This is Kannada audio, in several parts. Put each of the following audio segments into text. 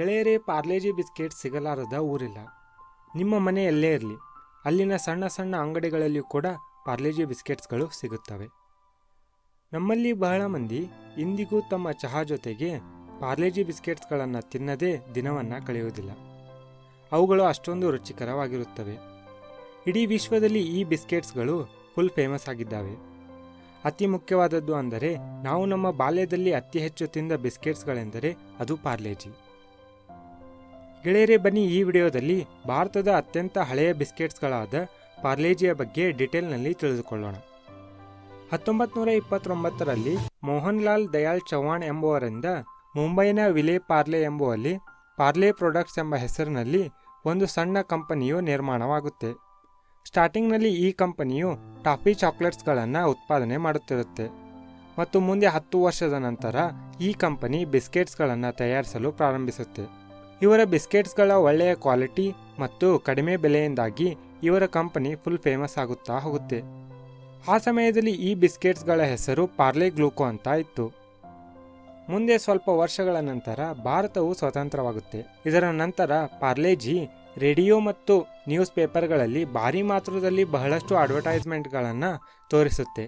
ಗೆಳೆಯರೇ ಪಾರ್ಲೇಜಿ ಬಿಸ್ಕೆಟ್ ಸಿಗಲಾರದ ಊರಿಲ್ಲ. ನಿಮ್ಮ ಮನೆ ಎಲ್ಲೇ ಇರಲಿ. ಅಲ್ಲಿನ ಸಣ್ಣ ಸಣ್ಣ ಅಂಗಡಿಗಳಲ್ಲಿಯೂ ಕೂಡ ಪಾರ್ಲೇಜಿ ಬಿಸ್ಕೆಟ್ಸ್ಗಳು ಸಿಗುತ್ತವೆ. ನಮ್ಮಲ್ಲಿ ಬಹಳ ಮಂದಿ ಇಂದಿಗೂ ತಮ್ಮ ಚಹಾ ಜೊತೆಗೆ ಪಾರ್ಲೇಜಿ ಬಿಸ್ಕೆಟ್ಸ್ಗಳನ್ನು ತಿನ್ನದೇ ದಿನವನ್ನು ಕಳೆಯುವುದಿಲ್ಲ. ಅವುಗಳು ಅಷ್ಟೊಂದು ರುಚಿಕರವಾಗಿರುತ್ತವೆ. ಇಡೀ ವಿಶ್ವದಲ್ಲಿ ಈ ಬಿಸ್ಕೆಟ್ಸ್ಗಳು ಫುಲ್ ಫೇಮಸ್ ಆಗಿದ್ದಾವೆ. ಅತಿ ಮುಖ್ಯವಾದದ್ದು ಅಂದರೆ ನಾವು ನಮ್ಮ ಬಾಲ್ಯದಲ್ಲಿ ಅತಿ ಹೆಚ್ಚು ತಿಂದ ಬಿಸ್ಕೆಟ್ಸ್ಗಳೆಂದರೆ ಅದು ಪಾರ್ಲೇಜಿ. ಗೆಳೆಯರೇ ಬನ್ನಿ ಈ ವಿಡಿಯೋದಲ್ಲಿ ಭಾರತದ ಅತ್ಯಂತ ಹಳೆಯ ಬಿಸ್ಕೆಟ್ಸ್ಗಳಾದ ಪಾರ್ಲೇಜಿಯ ಬಗ್ಗೆ ಡಿಟೇಲ್ನಲ್ಲಿ ತಿಳಿದುಕೊಳ್ಳೋಣ. ಹತ್ತೊಂಬತ್ತು ನೂರ ಇಪ್ಪತ್ತೊಂಬತ್ತರಲ್ಲಿ ಮೋಹನ್ ಲಾಲ್ ದಯಾಳ್ ಚೌಹಾಣ್ ಎಂಬುವರಿಂದ ಮುಂಬೈನ ವಿಲೇ ಪಾರ್ಲೆ ಎಂಬುವಲ್ಲಿ ಪಾರ್ಲೆ ಪ್ರಾಡಕ್ಟ್ಸ್ ಎಂಬ ಹೆಸರಿನಲ್ಲಿ ಒಂದು ಸಣ್ಣ ಕಂಪನಿಯು ನಿರ್ಮಾಣವಾಗುತ್ತೆ. ಸ್ಟಾರ್ಟಿಂಗ್ನಲ್ಲಿ ಈ ಕಂಪನಿಯು ಟಾಫಿ ಚಾಕ್ಲೇಟ್ಸ್ಗಳನ್ನು ಉತ್ಪಾದನೆ ಮಾಡುತ್ತಿರುತ್ತೆ. ಮತ್ತು ಮುಂದೆ ಹತ್ತು ವರ್ಷದ ನಂತರ ಈ ಕಂಪನಿ ಬಿಸ್ಕೆಟ್ಸ್ಗಳನ್ನು ತಯಾರಿಸಲು ಪ್ರಾರಂಭಿಸುತ್ತೆ. ಇವರ ಬಿಸ್ಕೆಟ್ಸ್ಗಳ ಒಳ್ಳೆಯ ಕ್ವಾಲಿಟಿ ಮತ್ತು ಕಡಿಮೆ ಬೆಲೆಯಿಂದಾಗಿ ಇವರ ಕಂಪನಿ ಫುಲ್ ಫೇಮಸ್ ಆಗುತ್ತಾ ಹೋಗುತ್ತೆ. ಆ ಸಮಯದಲ್ಲಿ ಈ ಬಿಸ್ಕೆಟ್ಸ್ಗಳ ಹೆಸರು ಪಾರ್ಲೆ ಗ್ಲೂಕೋ ಅಂತ ಇತ್ತು. ಮುಂದೆ ಸ್ವಲ್ಪ ವರ್ಷಗಳ ನಂತರ ಭಾರತವು ಸ್ವತಂತ್ರವಾಗುತ್ತೆ. ಇದರ ನಂತರ ಪಾರ್ಲೆಜಿ ರೇಡಿಯೋ ಮತ್ತು ನ್ಯೂಸ್ ಪೇಪರ್ಗಳಲ್ಲಿ ಭಾರಿ ಮಾತ್ರದಲ್ಲಿ ಬಹಳಷ್ಟು ಅಡ್ವರ್ಟೈಸ್ಮೆಂಟ್ಗಳನ್ನು ತೋರಿಸುತ್ತೆ.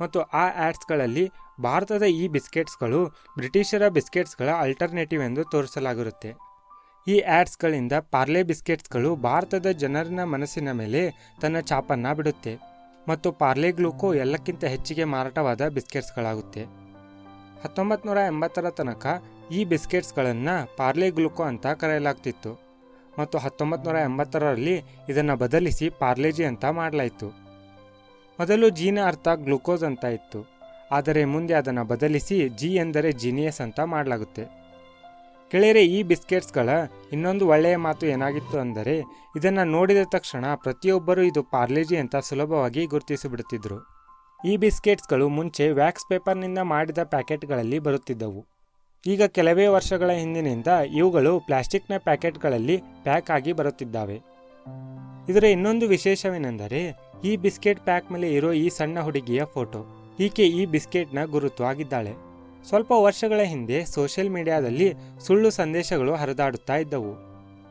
ಮತ್ತು ಆ ಆ್ಯಡ್ಸ್ಗಳಲ್ಲಿ ಭಾರತದ ಈ ಬಿಸ್ಕೆಟ್ಸ್ಗಳು ಬ್ರಿಟಿಷರ ಬಿಸ್ಕೆಟ್ಸ್ಗಳ ಅಲ್ಟರ್ನೇಟಿವ್ ಎಂದು ತೋರಿಸಲಾಗಿರುತ್ತೆ. ಈ ಆ್ಯಡ್ಸ್ಗಳಿಂದ ಪಾರ್ಲೆ ಬಿಸ್ಕೆಟ್ಸ್ಗಳು ಭಾರತದ ಜನರನ್ನ ಮನಸ್ಸಿನ ಮೇಲೆ ತನ್ನ ಛಾಪನ್ನು ಬಿಡುತ್ತೆ ಮತ್ತು ಪಾರ್ಲೆ ಗ್ಲೂಕೋ ಎಲ್ಲಕ್ಕಿಂತ ಹೆಚ್ಚಿಗೆ ಮಾರಾಟವಾದ ಬಿಸ್ಕೆಟ್ಸ್ಗಳಾಗುತ್ತೆ. ಹತ್ತೊಂಬತ್ತು ನೂರ ಎಂಬತ್ತರ ತನಕ ಈ ಬಿಸ್ಕೆಟ್ಸ್ಗಳನ್ನು ಪಾರ್ಲೆ ಗ್ಲೂಕೋ ಅಂತ ಕರೆಯಲಾಗ್ತಿತ್ತು ಮತ್ತು ಹತ್ತೊಂಬತ್ತು ನೂರ ಎಂಬತ್ತರಲ್ಲಿ ಇದನ್ನು ಬದಲಿಸಿ ಪಾರ್ಲೆಜಿ ಅಂತ ಮಾಡಲಾಯಿತು. ಮೊದಲು ಜೀನ ಅರ್ಥ ಗ್ಲೂಕೋಸ್ ಅಂತ ಇತ್ತು, ಆದರೆ ಮುಂದೆ ಅದನ್ನು ಬದಲಿಸಿ ಜಿ ಎಂದರೆ ಜೀನಿಯಸ್ ಅಂತ ಮಾಡಲಾಗುತ್ತೆ. ಗೆಳೆಯರೆ ಈ ಬಿಸ್ಕೆಟ್ಸ್ಗಳ ಇನ್ನೊಂದು ಒಳ್ಳೆಯ ಮಾತು ಏನಾಗಿತ್ತು ಅಂದರೆ, ಇದನ್ನು ನೋಡಿದ ತಕ್ಷಣ ಪ್ರತಿಯೊಬ್ಬರೂ ಇದು ಪಾರ್ಲೇಜಿ ಅಂತ ಸುಲಭವಾಗಿ ಗುರುತಿಸಿಬಿಡುತ್ತಿದ್ದರು ಈ ಬಿಸ್ಕೆಟ್ಸ್ಗಳು ಮುಂಚೆ ವ್ಯಾಕ್ಸ್ ಪೇಪರ್ನಿಂದ ಮಾಡಿದ ಪ್ಯಾಕೆಟ್ಗಳಲ್ಲಿ ಬರುತ್ತಿದ್ದವು. ಈಗ ಕೆಲವೇ ವರ್ಷಗಳ ಹಿಂದಿನಿಂದ ಇವುಗಳು ಪ್ಲಾಸ್ಟಿಕ್ನ ಪ್ಯಾಕೆಟ್ಗಳಲ್ಲಿ ಪ್ಯಾಕ್ ಆಗಿ ಬರುತ್ತಿದ್ದಾವೆ. ಇದರ ಇನ್ನೊಂದು ವಿಶೇಷವೇನೆಂದರೆ, ಈ ಬಿಸ್ಕೆಟ್ ಪ್ಯಾಕ್ ಮೇಲೆ ಇರೋ ಈ ಸಣ್ಣ ಹುಡುಗಿಯ ಫೋಟೋ. ಈಕೆ ಈ ಬಿಸ್ಕೆಟ್ನ ಗುರುತು ಆಗಿದ್ದಾಳೆ. ಸ್ವಲ್ಪ ವರ್ಷಗಳ ಹಿಂದೆ ಸೋಷಿಯಲ್ ಮೀಡಿಯಾದಲ್ಲಿ ಸುಳ್ಳು ಸಂದೇಶಗಳು ಹರಿದಾಡುತ್ತಾ ಇದ್ದವು.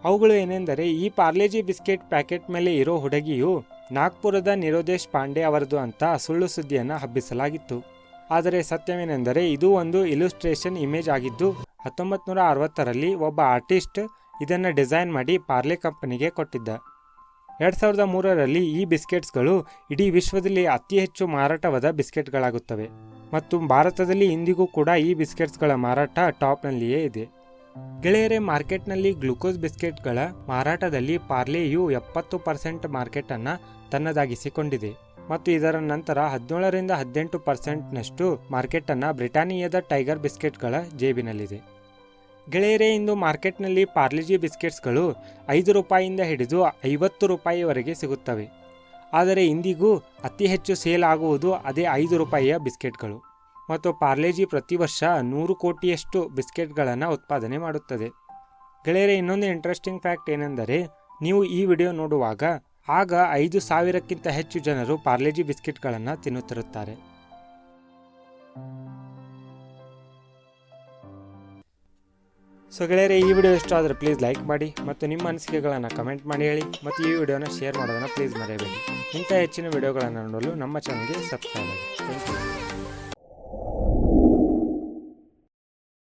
ಅವುಗಳು ಏನೆಂದರೆ ಈ ಪಾರ್ಲೇಜಿ ಬಿಸ್ಕೆಟ್ ಪ್ಯಾಕೆಟ್ ಮೇಲೆ ಇರೋ ಹುಡುಗಿಯು ನಾಗ್ಪುರದ ನಿರೋದೇಶ್ ಪಾಂಡೆ ಅವರದು ಅಂತ ಸುಳ್ಳು ಸುದ್ದಿಯನ್ನು ಹಬ್ಬಿಸಲಾಗಿತ್ತು. ಆದರೆ ಸತ್ಯವೇನೆಂದರೆ ಇದು ಒಂದು ಇಲುಸ್ಟ್ರೇಷನ್ ಇಮೇಜ್ ಆಗಿದ್ದು ಹತ್ತೊಂಬತ್ತು ನೂರ ಅರವತ್ತರಲ್ಲಿ ಒಬ್ಬ ಆರ್ಟಿಸ್ಟ್ ಇದನ್ನು ಡಿಸೈನ್ ಮಾಡಿ ಪಾರ್ಲೆ ಕಂಪನಿಗೆ ಕೊಟ್ಟಿದ್ದ. ಎರಡು ಸಾವಿರದ ಮೂರರಲ್ಲಿ ಈ ಬಿಸ್ಕೆಟ್ಸ್ಗಳು ಇಡೀ ವಿಶ್ವದಲ್ಲಿ ಅತಿ ಹೆಚ್ಚು ಮಾರಾಟವಾದ ಬಿಸ್ಕೆಟ್ಗಳಾಗುತ್ತವೆ. ಮತ್ತು ಭಾರತದಲ್ಲಿ ಇಂದಿಗೂ ಕೂಡ ಈ ಬಿಸ್ಕೆಟ್ಸ್ಗಳ ಮಾರಾಟ ಟಾಪ್ನಲ್ಲಿಯೇ ಇದೆ. ಗೆಳೆಯರೆ, ಮಾರ್ಕೆಟ್ನಲ್ಲಿ ಗ್ಲೂಕೋಸ್ ಬಿಸ್ಕೆಟ್ಗಳ ಮಾರಾಟದಲ್ಲಿ ಪಾರ್ಲೆಯು ಎಪ್ಪತ್ತು ಪರ್ಸೆಂಟ್ ಮಾರ್ಕೆಟನ್ನು ತನ್ನದಾಗಿಸಿಕೊಂಡಿದೆ ಮತ್ತು ಇದರ ನಂತರ ಹದಿನೇಳರಿಂದ ಹದಿನೆಂಟು ಪರ್ಸೆಂಟ್ನಷ್ಟು ಮಾರ್ಕೆಟನ್ನು ಬ್ರಿಟಾನಿಯಾದ ಟೈಗರ್ ಬಿಸ್ಕೆಟ್ಗಳ ಜೇಬಿನಲ್ಲಿದೆ. ಗೆಳೆಯರೆ, ಇಂದು ಮಾರ್ಕೆಟ್ನಲ್ಲಿ ಪಾರ್ಲೆಜಿ ಬಿಸ್ಕೆಟ್ಸ್ಗಳು ಐದು ರೂಪಾಯಿಯಿಂದ ಹಿಡಿದು ಐವತ್ತು ರೂಪಾಯಿವರೆಗೆ ಸಿಗುತ್ತವೆ. ಆದರೆ ಇಂದಿಗೂ ಅತಿ ಹೆಚ್ಚು ಸೇಲ್ ಆಗುವುದು ಅದೇ ಐದು ರೂಪಾಯಿಯ ಬಿಸ್ಕೆಟ್ಗಳು. ಮತ್ತು ಪಾರ್ಲೆಜಿ ಪ್ರತಿ ವರ್ಷ ನೂರು ಕೋಟಿಯಷ್ಟು ಬಿಸ್ಕೆಟ್ಗಳನ್ನು ಉತ್ಪಾದನೆ ಮಾಡುತ್ತದೆ. ಗೆಳೆಯರೆ, ಇನ್ನೊಂದು ಇಂಟ್ರೆಸ್ಟಿಂಗ್ ಫ್ಯಾಕ್ಟ್ ಏನೆಂದರೆ, ನೀವು ಈ ವಿಡಿಯೋ ನೋಡುವಾಗ ಆಗ ಐದು ಸಾವಿರಕ್ಕಿಂತ ಹೆಚ್ಚು ಜನರು ಪಾರ್ಲೆಜಿ ಬಿಸ್ಕೆಟ್ಗಳನ್ನು ತಿನ್ನುತ್ತಿರುತ್ತಾರೆ. ಸೊ ಗೆಳೆಯರೆ, ಈ ವಿಡಿಯೋ ಇಷ್ಟ ಆದರೆ ಪ್ಲೀಸ್ ಲೈಕ್ ಮಾಡಿ ಮತ್ತು ನಿಮ್ಮ ಅನಿಸಿಕೆಗಳನ್ನು ಕಮೆಂಟ್ ಮಾಡಿ ಹೇಳಿ ಮತ್ತು ಈ ವಿಡಿಯೋನ ಶೇರ್ ಮಾಡೋದನ್ನು ಪ್ಲೀಸ್ ಮರೆಯಬೇಡಿ. ಇಂಥ ಹೆಚ್ಚಿನ ವಿಡಿಯೋಗಳನ್ನು ನೋಡಲು ನಮ್ಮ ಚಾನಲ್ಗೆ ಸಬ್ಸ್ಕ್ರೈಬ್ ಆಗಿ ಥ್ಯಾಂಕ್ ಯು